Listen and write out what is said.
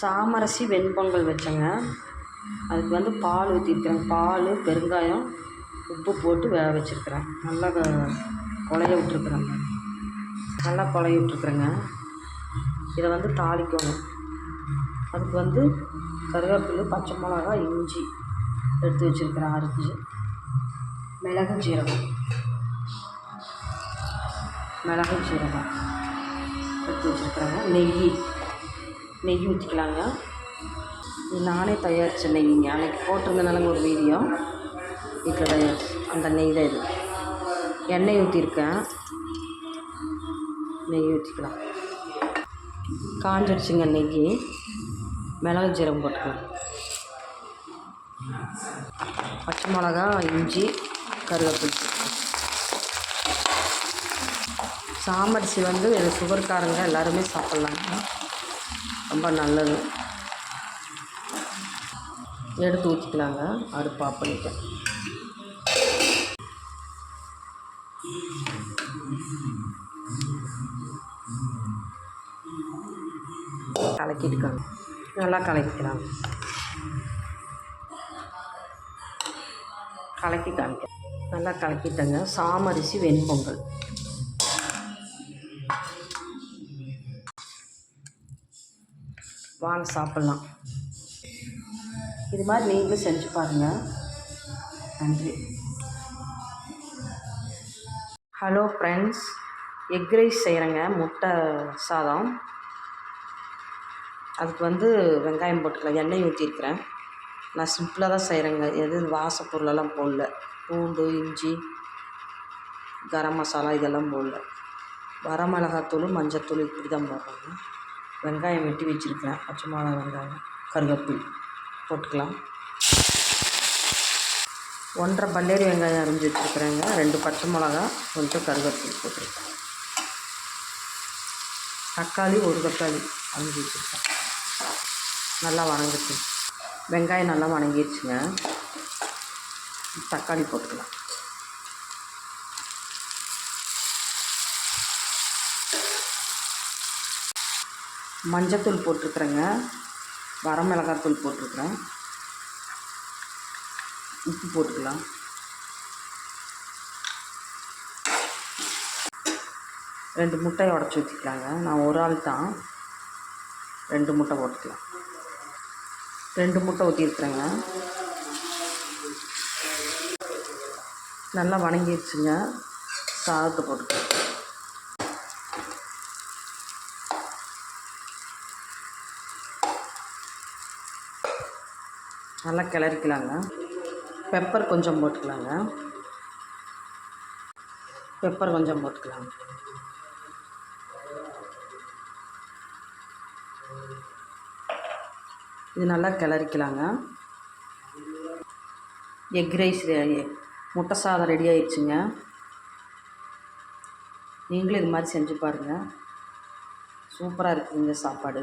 சாமரசி வெண்பொங்கல் வச்சேங்க. அதுக்கு வந்து பால் ஊற்றிருக்கிறேன் பால் பெருங்காயம் உப்பு போட்டு வேக வச்சுருக்கிறேன். நல்லா குழைய விட்ருக்குறேன் நல்லா குழைய விட்ருக்குறேங்க இதை வந்து தாளிக்கணும் அதுக்கு வந்து கருவேப்பிலை பச்சை மிளகா இஞ்சி எடுத்து வச்சுருக்கிறேன். அரிஞ்சு மிளகு ஜீரகம் மிளகு ஜீரகம் எடுத்து வச்சுருக்குறேங்க. நெய். நெய் ஊற்றிக்கலாங்க இது நானே தயாரித்த நெய்ங்க அன்றைக்கி போட்டிருந்தனாலங்க ஒரு வீடியோ. வீட்டில் தயாரிச்சு அந்த நெய் தான் இது. எண்ணெய் ஊற்றிருக்கேன் நெய் ஊற்றிக்கலாம் காஞ்சிடுச்சுங்க நெய் மிளகு ஜீரம் போட்டுக்கலாம். பச்சை மிளகா இஞ்சி கருவேப்பிலை. சாமரிசி வந்து சுகர்காரங்க எல்லாருமே சாப்பிட்லாங்க. ரொம்ப நல்லது. எடுத்து ஊற்றிக்கலாங்க அடுப்பு ஆஃப் பண்ணிட்டேன். கலக்கிட்டுக்காங்க. நல்லா கலக்கிக்கலாம். கலக்கி காமிக்க நல்லா கலக்கிட்டேங்க. சாமரிசி வெண்பொங்கல். வாங்க சாப்பிட்லாம். இது மாதிரி நீங்களும் செஞ்சு பாருங்கள் நன்றி. ஹலோ ஃப்ரெண்ட்ஸ் எக் ரைஸ் செய்கிறேங்க முட்டை சாதம். அதுக்கு வந்து வெங்காயம் போட்டுக்கலாம் எண்ணெய் ஊற்றிருக்கிறேன் நான் சிம்பிளாக தான் செய்கிறேங்க எது வாசப்பொருளெல்லாம் போடல. பூண்டு இஞ்சி கரம் மசாலா இதெல்லாம் போடல. வரமிளகாத்தூள் மஞ்சத்தூள் இப்படி தான் போடுறாங்க. வெங்காயம் வெட்டி வச்சுருக்கிறேன் பச்சை மிளகா வெங்காயம் கருவேப்பில் போட்டுக்கலாம். ஒன்றரை பல்லேரி வெங்காயம் அரிஞ்சு வச்சுருக்குறேங்க. ரெண்டு பச்சை மிளகா கொஞ்சம் கருவேப்பில் போட்டிருக்கேன் தக்காளி ஒரு தக்காளி அரிஞ்சு வச்சுருக்கேன். நல்லா வணங்குச்சு வெங்காயம் நல்லா வணங்கிடுச்சுங்க. தக்காளி போட்டுக்கலாம். மஞ்சத்தூள் போட்டிருக்குறேங்க. வரமிளகாத்தூள் போட்டிருக்குறேன். உப்பு போட்டுக்கலாம். ரெண்டு முட்டையை உடச்சி ஊற்றிக்கலாங்க நான் ஒரு ஆள் தான். ரெண்டு முட்டை போட்டுக்கலாம். ரெண்டு முட்டை ஊற்றிருக்குறேங்க நல்லா வணங்கிடுச்சுங்க சாதத்தை போட்டுக்கலாம். நல்லா கிளறிக்கலாங்க. பெப்பர் கொஞ்சம் போட்டுக்கலாங்க. பெப்பர் கொஞ்சம் போட்டுக்கலாங்க இது நல்லா கிளறிக்கலாங்க. எக் ரைஸ் முட்டை சாதம் ரெடி ஆயிடுச்சுங்க. நீங்களும் இது மாதிரி செஞ்சு பாருங்கள் சூப்பராக இருக்குதுங்க சாப்பாடு.